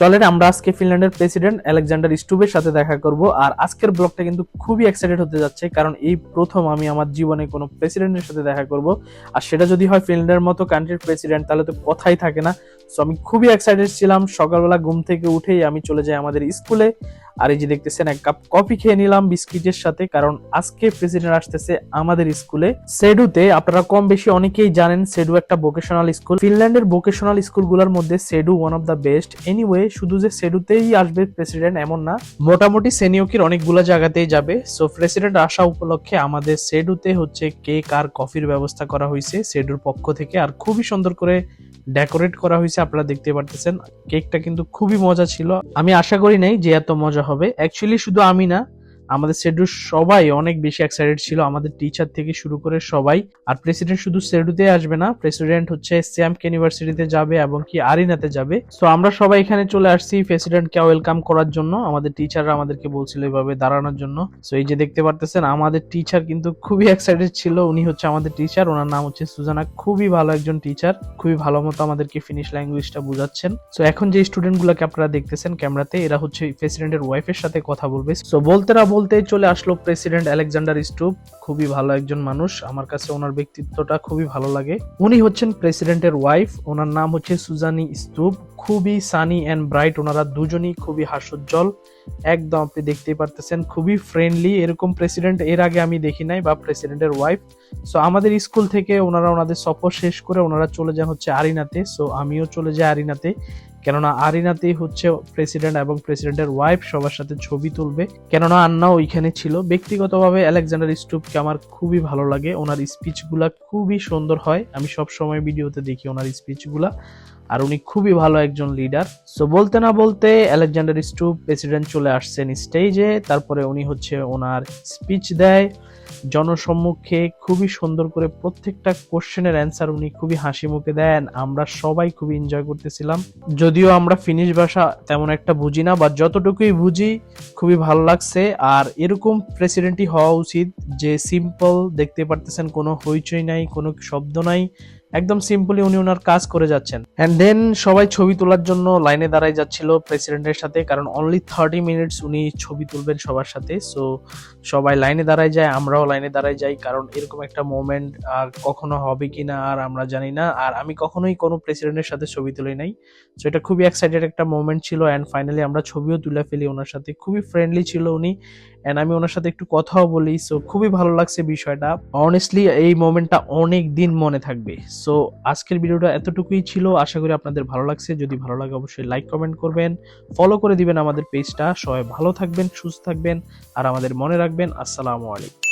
চলেন, আমরা আজকে ফিনল্যান্ডের প্রেসিডেন্ট আলেকজান্ডার স্টুবের সাথে দেখা করব। আর আজকের ব্লগটা কিন্তু খুবই এক্সাইটেড হতে যাচ্ছে, কারণ এই প্রথম আমি আমার জীবনে কোনো প্রেসিডেন্টের সাথে দেখা করব। আর সেটা যদি হয় ফিনল্যান্ডের মতো কান্ট্রির প্রেসিডেন্ট তাহলে তো কথাই থাকে না। সো আমি খুবই এক্সাইটেড ছিলাম। সকালবেলা ঘুম থেকে উঠেই আমি চলে যাই আমাদের স্কুলে। আর এই যে দেখতেছেন, এক কাপ কফি খেয়ে নিলাম বিস্কিটের সাথে, কারণ আজকে প্রেসিডেন্ট আসতেছে আমাদের স্কুলে। সেডুতে, আপনারা কম বেশি অনেকেই জানেন, সেডু একটা ভোকেশনাল স্কুল ফিনল্যান্ডের ভোকেশনাল স্কুলগুলোর মধ্যে Sedu one of the best anyway শুধু যে সেডুতেই আসবে প্রেসিডেন্ট এমন না, মোটামুটি সেনিওকির অনেকগুলো জায়গাতেই যাবে। সো প্রেসিডেন্ট আসা উপলক্ষে আমাদের সেডুতে হচ্ছে কেক আর কফির ব্যবস্থা করা হয়েছে, সেডুর পক্ষ থেকে। আর খুবই সুন্দর করে ডেকোরেট করা হয়েছে, আপনারা দেখতে পারতেছেন। কেকটা কিন্তু খুবই মজা ছিল। আমি আশা করি নাই যে এত মজা হবে। অ্যাকচুয়ালি শুধু আমি না আমাদের সেডুর সবাই অনেক বেশি এক্সাইটেড ছিল। আমাদের টিচার থেকে শুরু করে সবাই। আর প্রেসিডেন্ট শুধু সেডুতে আসবে না প্রেসিডেন্ট হচ্ছে স্যাম্প ইউনিভার্সিটিতে যাবে এবং কি আরিনাতে যাবে। সো আমরা সবাই এখানে চলে আসছি প্রেসিডেন্টকে ওয়েলকাম করার জন্য। আমাদের টিচাররা আমাদেরকে বলছিল এইভাবে দাঁড়ানোর জন্য। সো এই যে দেখতে পারতেছেন, আমাদের টিচার কিন্তু খুবই এক্সাইটেড ছিল। উনি হচ্ছে আমাদের টিচার ওনার নাম হচ্ছে সুজানা। খুবই ভালো একজন টিচার খুবই ভালো মতো আমাদেরকে ফিনিশ ল্যাঙ্গুয়েজটা বোঝাচ্ছেন। সো এখন যে স্টুডেন্ট গুলাকে আপনারা দেখতেছেন ক্যামেরাতে এরা হচ্ছে প্রেসিডেন্টের ওয়াইফের সাথে কথা বলবে। সো বলতে না বলতে চলে আসলো প্রেসিডেন্ট আলেকজান্ডার স্টুপ। খুবই ভালো একজন মানুষ। আমার কাছে ওনার ব্যক্তিত্বটা খুবই ভালো লাগে। উনি হচ্ছেন প্রেসিডেন্টের ওয়াইফ। ওনার নাম হচ্ছে সুজানি স্টুপ। খুবই সানি অ্যান্ড ব্রাইট। ওনারা দুজনই খুবই হাস্যোজ্জ্বল। একদম আপনি দেখতেই পারতেছেন, খুবই ফ্রেন্ডলি। এরকম প্রেসিডেন্ট এর আগে আমি দেখি নাই বা প্রেসিডেন্টের ওয়াইফ। সো আমাদের স্কুল থেকে ওনারা ওনাদের সফর শেষ করে ওনারা চলে যান হচ্ছে আরিনাতে। সো আমিও চলে যাই আরিনাতে। কেননা আরিনাতেই হচ্ছে প্রেসিডেন্ট এবং প্রেসিডেন্টের ওয়াইফ সবার সাথে ছবি তুলবে। কেননা আন্না ওইখানে ছিল। ব্যক্তিগতভাবে আলেকজান্ডার স্টুপকে আমার খুবই ভালো লাগে। ওনার স্পিচগুলা খুবই সুন্দর হয়। আমি সব সময় ভিডিওতে দেখি ওনার স্পিচগুলা। আর উনি খুবই ভালো একজন লিডার। সো বলতে না বলতে আলেকজান্ডার স্টুপ প্রেসিডেন্ট চলে আসছেন স্টেজে। তারপরে উনি হচ্ছে ওনার স্পিচ দেয়। জনসম্মুখে খুবই সুন্দর করে প্রত্যেকটা কোশ্চেনের অ্যান্সার উনি খুবই হাসি মুখে দেন। আমরা সবাই খুবই এনজয় করতেছিলাম। যদিও আমরা ফিনিশ ভাষা তেমন একটা বুঝি না বা যতটুকুই বুঝি, খুবই ভালো লাগছে। আর এরকম প্রেসিডেন্টই হওয়া উচিত যে সিম্পল দেখতে পারতেছেন কোনো হইচই নাই, কোনো শব্দ নাই। একদম সিম্পলি উনি ওনার কাজ করে যাচ্ছেন। অ্যান্ড দেন সবাই ছবি তোলার জন্য লাইনে দাঁড়ায় যাচ্ছিল প্রেসিডেন্টের সাথে, কারণ অনলি থার্টি মিনিটস উনি ছবি তুলবেন সবার সাথে। সো সবাই লাইনে দাঁড়ায় যায়, আমরাও লাইনে দাঁড়ায় যাই, কারণ এরকম একটা মোমেন্ট আর কখনো হবে কিনা আর আমরা জানি না। আর আমি কখনোই কোনো প্রেসিডেন্টের সাথে ছবি তুলি নাই। সো এটা খুবই এক্সাইটেড একটা মোমেন্ট ছিল অ্যান্ড ফাইনালি আমরা ছবিও তুলে ফেলি ওনার সাথে। খুবই ফ্রেন্ডলি ছিল উনি। অ্যান্ড আমি ওনার সাথে একটু কথাও বলি সো খুবই ভালো লাগছে বিষয়টা। অনেস্টলি এই মোমেন্টটা অনেক দিন মনে থাকবে। সো আজকের ভিডিওটা এতটুকুই ছিল। আশা করি আপনাদের ভালো লাগছে। যদি ভালো লাগে, অবশ্যই লাইক কমেন্ট করবেন। ফলো করে দিবেন আমাদের পেজটা সবাই ভালো থাকবেন, সুস্থ থাকবেন। আর আমাদের মনে রাখবেন, আসসালামু আলাইকুম।